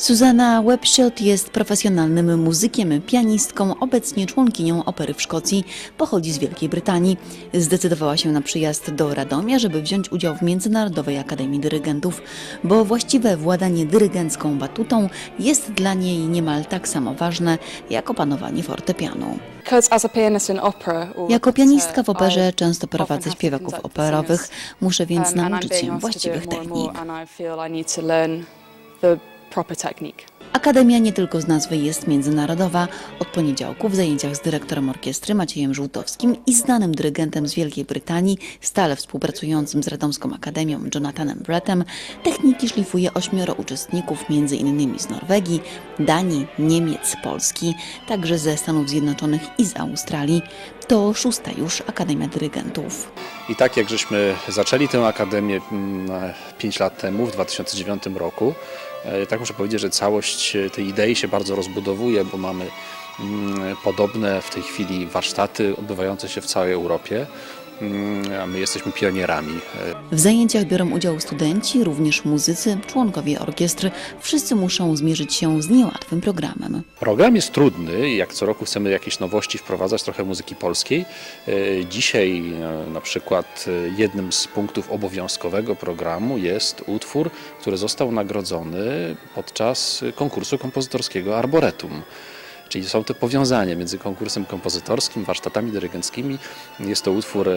Susanna Webshot jest profesjonalnym muzykiem, pianistką, obecnie członkinią opery w Szkocji. Pochodzi z Wielkiej Brytanii. Zdecydowała się na przyjazd do Radomia, żeby wziąć udział w Międzynarodowej Akademii Dyrygentów, bo właściwe władanie dyrygencką batutą jest dla niej niemal tak samo ważne jak opanowanie fortepianu. Jako pianistka w operze często prowadzę śpiewaków operowych, muszę więc nauczyć się właściwych technik. Akademia nie tylko z nazwy jest międzynarodowa. Od poniedziałku w zajęciach z dyrektorem orkiestry Maciejem Żółtowskim i znanym dyrygentem z Wielkiej Brytanii, stale współpracującym z Radomską Akademią Jonathanem Brettem, techniki szlifuje ośmioro uczestników, między innymi z Norwegii, Danii, Niemiec, Polski, także ze Stanów Zjednoczonych i z Australii. To szósta już Akademia Dyrygentów. I tak jak żeśmy zaczęli tę akademię 5 lat temu, w 2009 roku, tak muszę powiedzieć, że całość e, tej idei się bardzo rozbudowuje, bo mamy mm, podobne w tej chwili warsztaty odbywające się w całej Europie, a my jesteśmy pionierami. W zajęciach biorą udział studenci, również muzycy, członkowie orkiestry. Wszyscy muszą zmierzyć się z niełatwym programem. Program jest trudny, jak co roku chcemy jakieś nowości wprowadzać, trochę muzyki polskiej. E, Dzisiaj e, na przykład e, jednym z punktów obowiązkowego programu jest utwór, który został nagrodzony podczas konkursu kompozytorskiego Arboretum. Czyli są te powiązania między konkursem kompozytorskim, warsztatami dyrygenckimi. Jest to utwór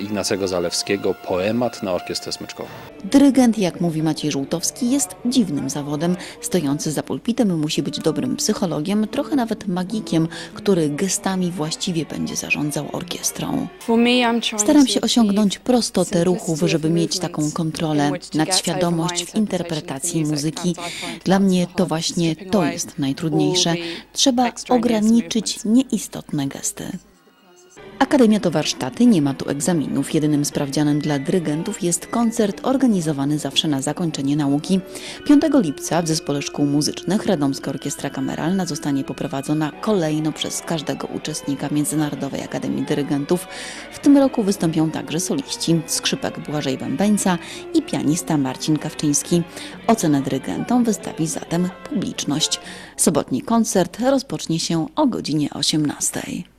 Ignacego Zalewskiego, poemat na orkiestrę smyczkową. Dyrygent, jak mówi Maciej Żółtowski, jest dziwnym zawodem. Stojący za pulpitem musi być dobrym psychologiem, trochę nawet magikiem, który gestami właściwie będzie zarządzał orkiestrą. Staram się osiągnąć prostotę ruchów, żeby mieć taką kontrolę nad świadomość w interpretacji muzyki. Dla mnie to właśnie to jest najtrudniejsze. Trzeba ograniczyć nieistotne gesty. Akademia to warsztaty, nie ma tu egzaminów. Jedynym sprawdzianem dla dyrygentów jest koncert organizowany zawsze na zakończenie nauki. 5 lipca w Zespole Szkół Muzycznych Radomska Orkiestra Kameralna zostanie poprowadzona kolejno przez każdego uczestnika Międzynarodowej Akademii Dyrygentów. W tym roku wystąpią także soliści, skrzypek Błażej Bębeńca i pianista Marcin Kawczyński. Ocenę dyrygentom wystawi zatem publiczność. Sobotni koncert rozpocznie się o godzinie 18.